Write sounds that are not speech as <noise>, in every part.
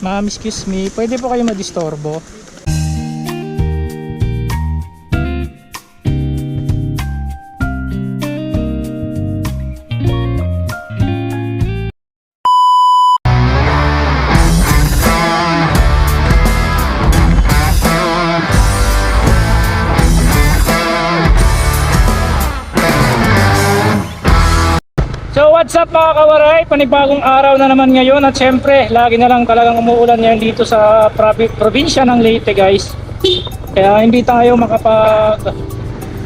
Ma'am, excuse me, pwede po kayo madistorbo? What's up mga kawaray? Panibagong araw na naman ngayon at syempre lagi na lang talagang umuulan ngayon dito sa probi- probinsya ng Leyte guys. Kaya hindi tayo makapag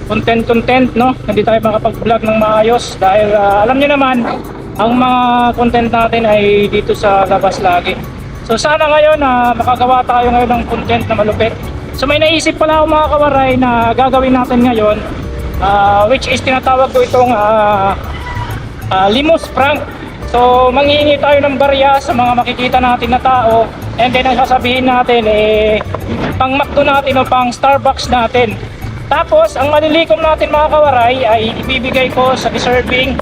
content content no? Hindi tayo makapag-vlog ng maayos dahil ah, alam niyo naman ang mga content natin ay dito sa labas lagi. So sana ngayon na makagawa tayo ngayon ng content na malupit. So may naisip pala ako mga kawaray na gagawin natin ngayon ah, which is tinatawag ko itong ah, Ah, limos prank. So manghihingi tayo ng barya sa mga makikita natin na tao and then ang sasabihin natin eh pang McDo natin o pang Starbucks natin. Tapos ang malilikom natin mga kawaray ay ibibigay ko sa deserving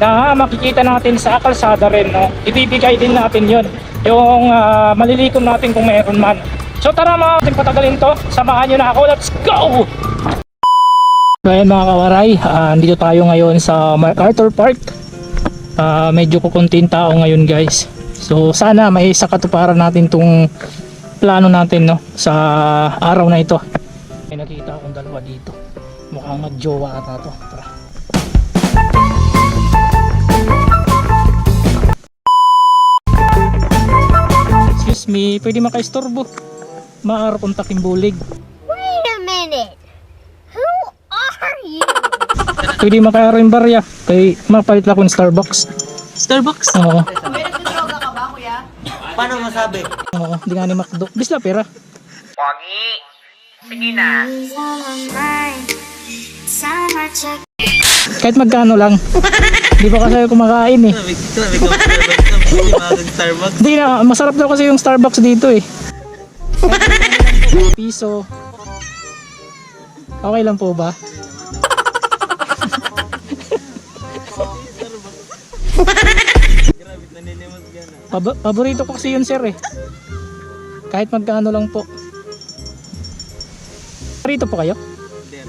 na makikita natin sa kalsada rin no. Ibibigay din natin 'yon. Yung ah, malilikom natin kung meron man. So tara mga ating patagalin to. Samahan niyo na ako. Let's go! So ayan mga kawaray, ah, andito tayo ngayon sa MacArthur Park. Ah, medyo kukunting tao ngayon guys. So sana may sa katuparan natin tong plano natin no sa araw na ito. May nakita akong dalawa dito. Mukhang magjowa ata to. Tara. Excuse me, pwede makaistorbo. Maaar kong taking Pwede makaaro yung barya. Kay mapalit lang ko ng Starbucks. Starbucks? Oo. Paano masabi? Oo, di nga ni McDo. Bisla pera. Kahit magkano lang. Di ba kasi ako kumakain eh. Sabi, sabi ko, Starbucks na hindi Starbucks. Hindi na, masarap daw kasi yung Starbucks dito eh. Piso. Okay lang po ba? Grabe, naninimos ka na. Pab- paborito ko kasi yun sir eh. Kahit magkano lang po. Paborito po kayo? There.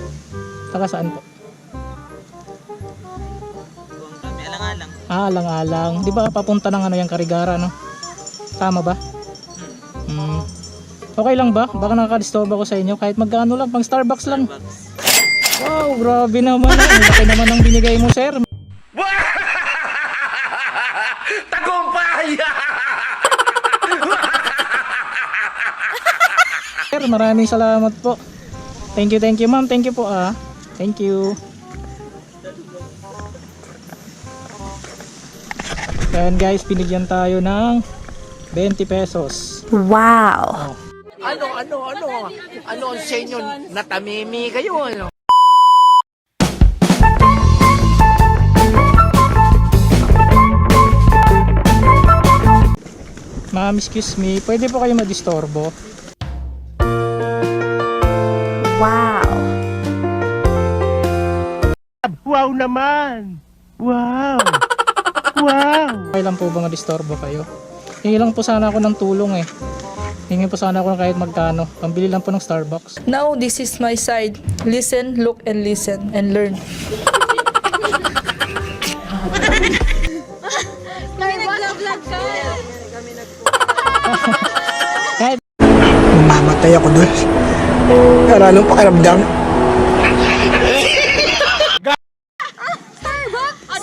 Taga saan po? Buwang kami, alang-alang. Ah, alang-alang. Di ba papunta ng ano yung Karigara, no? Tama ba? Hmm. Okay lang ba? Baka nakaka-disturb ako sa inyo. Kahit magkano lang, pang Starbucks lang. Starbucks. Wow, grabe naman. Ang laki naman ang binigay mo, sir. <laughs> <laughs> Sir, maraming salamat po. Thank you, thank you, ma'am. Thank you po, ah. Thank you. Ayan guys, binigyan tayo ng 20 pesos. Wow. Ano, ano, ano? Ano ang sa inyo? Natamimi kayo, ano? Ma'am, excuse me, pwede po kayo madistorbo? Wow. Wow naman! Wow! Wow! Okay lang po ba madistorbo kayo? Hingi lang po sana ako ng tulong eh. Hingi po sana ako ng kahit magkano. Pambili lang po ng Starbucks. Now this is my side. Listen, look, and listen, and learn. Kahit Mamatay ako doon. Pero anong pakiramdam?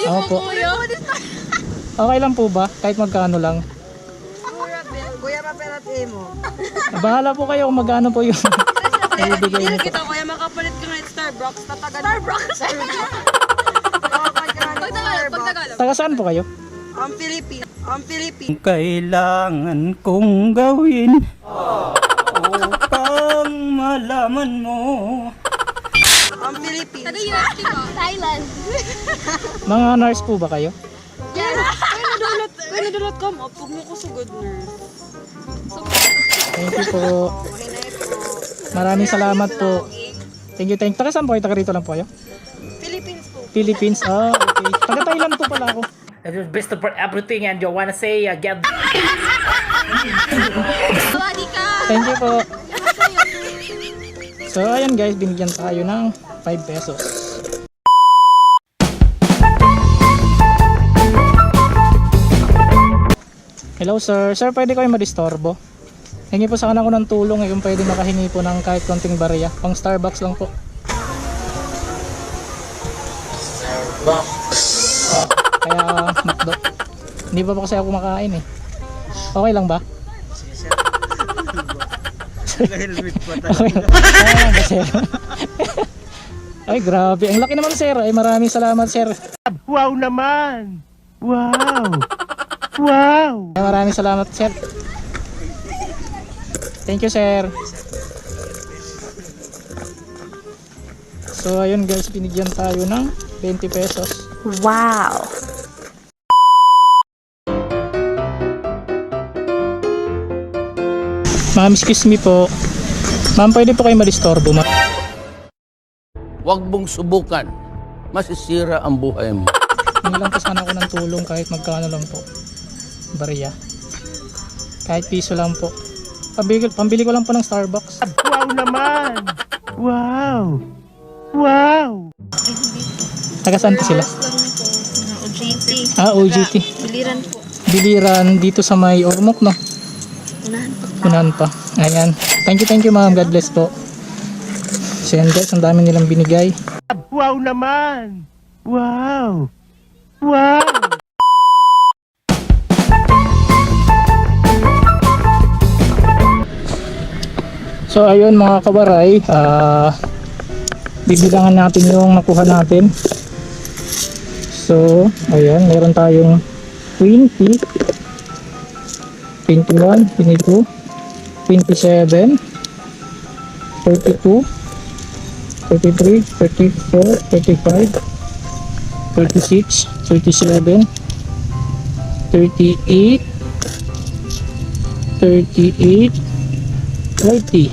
ako po. Okay lang po ba? Kahit magkano lang. Kuya, paperat mo. Bahala po kayo kung magkano po yung <laughs> ibibigay niyo po. Kita, kuya, makapalit ka ngayon Starbucks. Tatagal. Starbucks? Pagtagalog, pagtagalog. Taga saan po kayo? Ang Philippines. Ang Philippines. kailangan kong gawin upang malaman mo Ang Philippines. Thailand. <laughs> Mga nurse po ba kayo? Yes. Nadulat. Kuya, nadulat ka mo. Pag mo ko sa good nurse. Thank you po. Maraming salamat po. Thank you, thank you. Taga saan po kayo? Taga rito lang po kayo? Philippines po. Philippines? Ah, okay. Taga Thailand po pala ako. Is best for everything and you wanna say again. <laughs> Thank you po. So, ayan guys, binigyan tayo ng 5 pesos. Hello sir, sir pwede kayo madistorbo? Hingi po sa kanan ko ng tulong eh, kung pwede makahingi po ng kahit konting barya. Pang Starbucks lang po. Kaya McDo. Hindi pa po kasi ako kumakain eh. Okay lang ba? Naka-helmet pa tayo. Okay lang. <laughs> Okay lang ba, sir? Ay, grabe. Ang laki naman, sir. Ay, maraming salamat, sir. Wow naman! Wow! Wow! Ay, maraming salamat, sir. Thank you, sir. So, ayun guys, binigyan tayo ng 20 pesos. Wow. Ma'am, excuse me po. Ma'am, pwede po kayo madistorbo, ma'am. Huwag mong subukan. Masisira ang buhay mo. Hindi lang po sana ako ng tulong kahit magkano lang po. Barya. Kahit piso lang po. Pambili, pambili ko lang po ng Starbucks. Wow naman! Wow! Wow! Taga saan po sila? Ah, OGT. Biliran po. Biliran dito sa may Ormoc, no? Unahan pa. Ayan. Thank you, thank you ma'am. God bless po. So yan guys, ang dami nilang binigay. Wow naman! Wow! Wow! So ayun mga kabaray, ah bibilangan natin yung nakuha natin. So, ayan, meron tayong 20, 21, 22, 27, 32, 33, 34, 35, 36, 37, 38, 38, 30,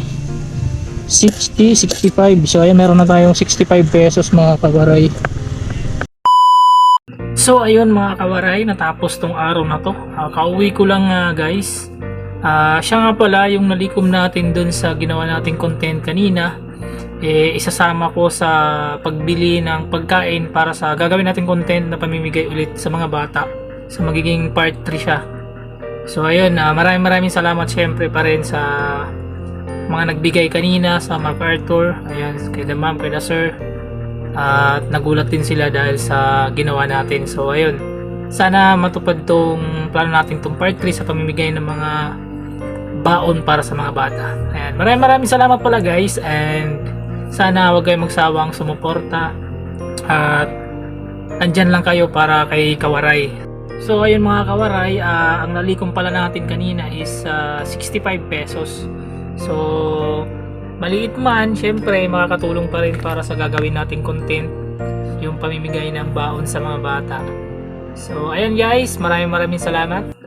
60, 65. So ayan, meron na tayong 65 pesos mga kawaray. So ayun mga kawaray, natapos tong araw na to. Ah, kauwi ko lang nga guys. Ah, siya nga pala yung nalikom natin dun sa ginawa nating content kanina. Eh, isasama ko sa pagbili ng pagkain para sa gagawin nating content na pamimigay ulit sa mga bata. So magiging part 3 siya. So ayun, ah, maraming maraming salamat syempre pa rin sa mga nagbigay kanina sa MacArthur. Ayan, kay the ma'am, kay the sir. At nagulat din sila dahil sa ginawa natin. So ayun, sana matupad tong plano natin tong part 3 sa pamimigay ng mga baon para sa mga bata. Ayan, maraming maraming salamat pala guys and sana wag kayong magsawang sumuporta at andyan lang kayo para kay Kawaray. So ayun mga kawaray, ah, ang nalikom pala natin kanina is ah, 65 pesos. So maliit man, syempre makakatulong pa rin para sa gagawin nating content yung pamimigay ng baon sa mga bata. So ayun guys, maraming maraming salamat.